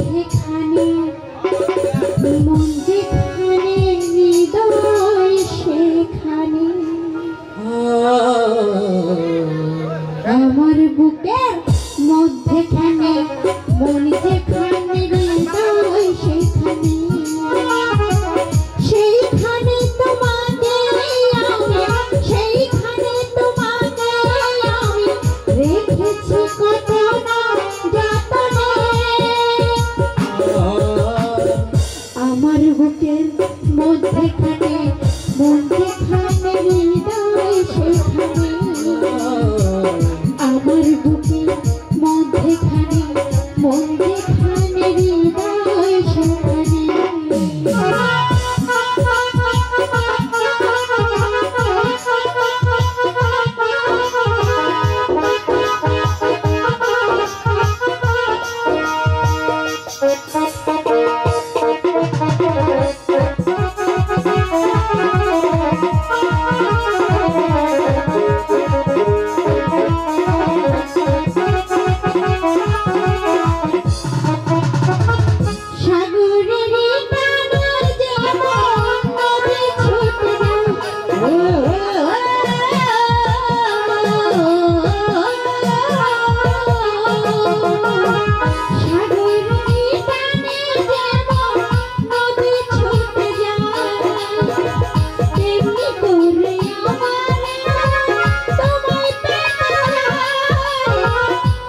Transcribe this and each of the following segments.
ভিক্ষা যেখানে মন্দির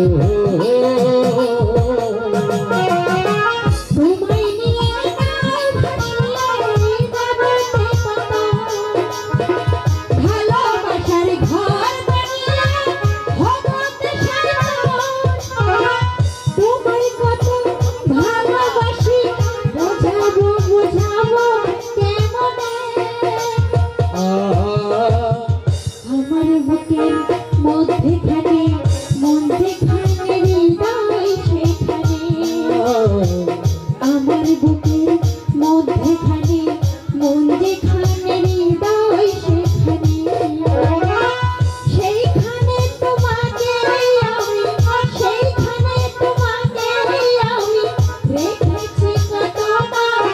amor বুকের মধ্যেখানে মন যেখানে হৃদয় সেখানে সেইখানে তোমাকে আমি সেইখানে তোমাকে আমি রেখেছি কতবার